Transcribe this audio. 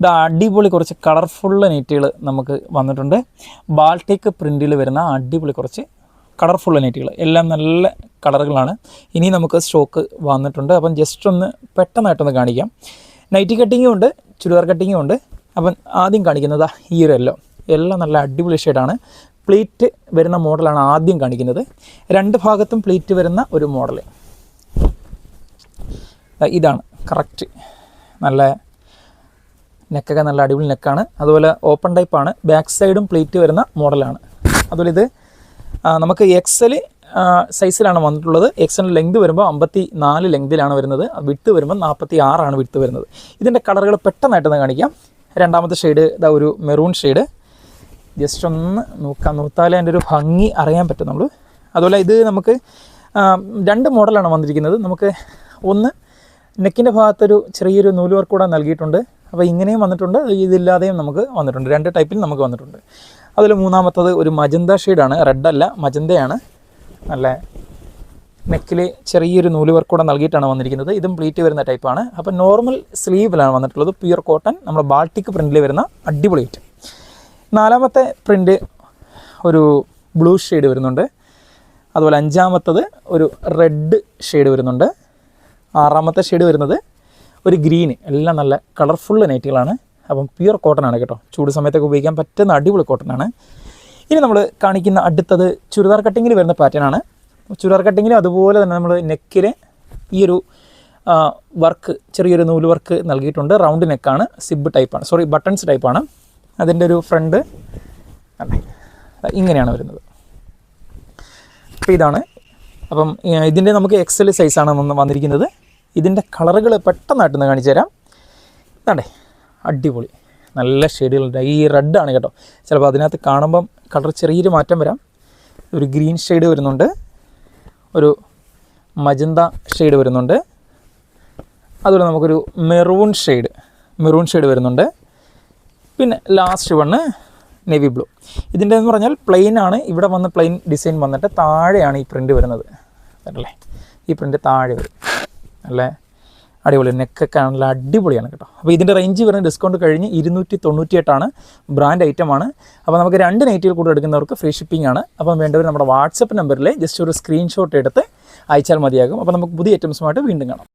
ഇത് അടിപൊളി കുറച്ച് കളർഫുള്ള് നെറ്റുകൾ നമുക്ക് വന്നിട്ടുണ്ട്. ബാൾട്ടിക് പ്രിന്റിൽ വരുന്ന അടിപൊളി കുറച്ച് കളർഫുൾ നെറ്റുകൾ. എല്ലാം നല്ല കളറുകളാണ് ഇനി നമുക്ക് സ്റ്റോക്ക് വന്നിട്ടുണ്ട്. അപ്പം ജസ്റ്റ് ഒന്ന് പെട്ടെന്നായിട്ടൊന്ന് കാണിക്കാം. നൈറ്റി കട്ടിങ്ങും ഉണ്ട് ചുരിദാർ കട്ടിങ്ങും ഉണ്ട്. അപ്പം ആദ്യം കാണിക്കുന്നത് ഈ ഒരു എല്ലോ എല്ലാം നല്ല അടിപൊളി ഷെയ്ഡാണ് പ്ലീറ്റ് വരുന്ന മോഡലാണ് ആദ്യം കാണിക്കുന്നത്. രണ്ട് ഭാഗത്തും പ്ലീറ്റ് വരുന്ന ഒരു മോഡൽ ഇതാണ്. കറക്റ്റ് നല്ല നെക്കൊക്കെ നല്ല അടിപൊളി നെക്കാണ്. അതുപോലെ ഓപ്പൺ ടൈപ്പാണ് ബാക്ക് സൈഡും പ്ലേറ്റ് വരുന്ന മോഡലാണ് അതുപോലെ ഇത് നമുക്ക് എക്സൽ സൈസിലാണ് വന്നിട്ടുള്ളത്. എക്സൽ ലെങ്ത് വരുമ്പോൾ അമ്പത്തി നാല് ലെങ്തിലാണ് വരുന്നത്. വിട്ട് വരുമ്പോൾ നാൽപ്പത്തി ആറാണ് വിട്ട് വരുന്നത്. ഇതിന്റെ കളറുകൾ പെട്ടെന്നായിട്ടൊന്ന് കാണിക്കാം. രണ്ടാമത്തെ ഷെയ്ഡ് ഇതാ ഒരു മെറൂൺ ഷെയ്ഡ് ജസ്റ്റ് ഒന്ന് നോക്കാം. നോത്താലേ അതിന്റെ ഒരു ഭംഗി അറിയാൻ പറ്റും നമ്മൾ അതുപോലെ ഇത് നമുക്ക് രണ്ട് മോഡലാണ് വന്നിരിക്കുന്നത്. നമുക്ക് ഒന്ന് നെക്കിന്റെ ഭാഗത്തൊരു ചെറിയൊരു നൂൽ കൂടെ നൽകിയിട്ടുണ്ട്. അപ്പോൾ ഇങ്ങനെയും വന്നിട്ടുണ്ട് ഇതില്ലാതെയും നമുക്ക് വന്നിട്ടുണ്ട്. രണ്ട് ടൈപ്പിൽ നമുക്ക് വന്നിട്ടുണ്ട്. അതിൽ മൂന്നാമത്തത് ഒരു മജന്ത ഷെയ്ഡാണ് റെഡ് അല്ല മജന്തയാണ്. നല്ല നെക്കിൽ ചെറിയൊരു നൂൽ വർക്ക് കൂടെ നൽകിയിട്ടാണ് വന്നിരിക്കുന്നത്. ഇതും പ്ലീറ്റ് വരുന്ന ടൈപ്പാണ്. അപ്പോൾ നോർമൽ സ്ലീവിലാണ് വന്നിട്ടുള്ളത് പ്യുർ കോട്ടൺ. നമ്മുടെ ബാൾട്ടിക് പ്രിന്റിൽ വരുന്ന അടിപൊളി ഐറ്റം. നാലാമത്തെ പ്രിന്റ് ഒരു ബ്ലൂ ഷെയ്ഡ് വരുന്നുണ്ട്. അതുപോലെ അഞ്ചാമത്തത് ഒരു റെഡ് ഷെയ്ഡ് വരുന്നുണ്ട്. ആറാമത്തെ ഷെയ്ഡ് വരുന്നത് ഒരു ഗ്രീന് എല്ലാം നല്ല കളർഫുൾ നൈറ്റുകളാണ്. അപ്പം പ്യുർ കോട്ടൺ ആണ് കേട്ടോ. ചൂട് സമയത്തൊക്കെ ഉപയോഗിക്കാൻ പറ്റുന്ന അടിപൊളി കോട്ടൺ ആണ് ഇനി നമ്മൾ കാണിക്കുന്ന അടുത്തത് ചുരിദാർ കട്ടിങ്ങിൽ വരുന്ന പാറ്റേൺ ആണ്. ചുരിദാർ കട്ടിങ്ങിൽ അതുപോലെ തന്നെ നമ്മൾ നെക്കിൽ ഈ ഒരു വർക്ക് ചെറിയൊരു നൂൽ വർക്ക് നൽകിയിട്ടുണ്ട്. റൗണ്ട് നെക്കാണ് സിബ് ടൈപ്പാണ് സോറി ബട്ടൺസ് ടൈപ്പാണ്. അതിന്റെ ഒരു ഫ്രണ്ട് ഇങ്ങനെയാണ് വരുന്നത്. അപ്പോൾ ഇതാണ്. അപ്പം ഇതിന്റെ നമുക്ക് എക്സൽ സൈസാണ് വന്ന് വന്നിരിക്കുന്നത്. ഇതിന്റെ കളറുകൾ പെട്ടെന്നായിട്ടൊന്ന് കാണിച്ചു തരാം. ഇതാണ്ടേ അടിപൊളി. നല്ല ഷെയ്ഡുകളുണ്ട് ഈ റെഡാണ് കേട്ടോ. ചിലപ്പോൾ അതിനകത്ത് കാണുമ്പം കളർ ചെറിയൊരു മാറ്റം വരാം. ഒരു ഗ്രീൻ ഷെയ്ഡ് വരുന്നുണ്ട്. ഒരു മജന്ത ഷെയ്ഡ് വരുന്നുണ്ട്. അതുപോലെ നമുക്കൊരു മെറൂൺ ഷെയ്ഡ് മെറൂൺ ഷെയ്ഡ് വരുന്നുണ്ട്. പിന്നെ ലാസ്റ്റ് വണ്ണ് നേവി ബ്ലൂ ഇതിന്റെ എന്ന് പറഞ്ഞാൽ പ്ലെയിൻ ആണ്. ഇവിടെ വന്ന് പ്ലെയിൻ ഡിസൈൻ വന്നിട്ട് താഴെയാണ് ഈ പ്രിന്റ് വരുന്നത്. അല്ലേ ഈ പ്രിന്റ് താഴെ വരും. അല്ലേ അടിപൊളി നെക്കൊക്കെ നല്ല അടിപൊളിയാണ് കേട്ടോ. അപ്പോൾ ഇതിന്റെ റേഞ്ച് വരുന്ന ഡിസ്കൗണ്ട് കഴിഞ്ഞ് ഇരുന്നൂറ്റി തൊണ്ണൂറ്റി എട്ടാണ് ബ്രാൻഡ് ഐറ്റമാണ് അപ്പോൾ നമുക്ക് രണ്ട് നൈറ്റിൽ കൂടെ എടുക്കുന്നവർക്ക് ഫ്രീ ഷിപ്പിംഗ് ആണ്. അപ്പം വേണ്ടവർ നമ്മുടെ വാട്സപ്പ് നമ്പറിൽ ജസ്റ്റ് ഒരു സ്ക്രീൻഷോട്ട് എടുത്ത് അയച്ചാൽ മതിയാകും. അപ്പോൾ നമുക്ക് പുതിയ ഐറ്റംസുമായിട്ട് വീണ്ടും കാണാം.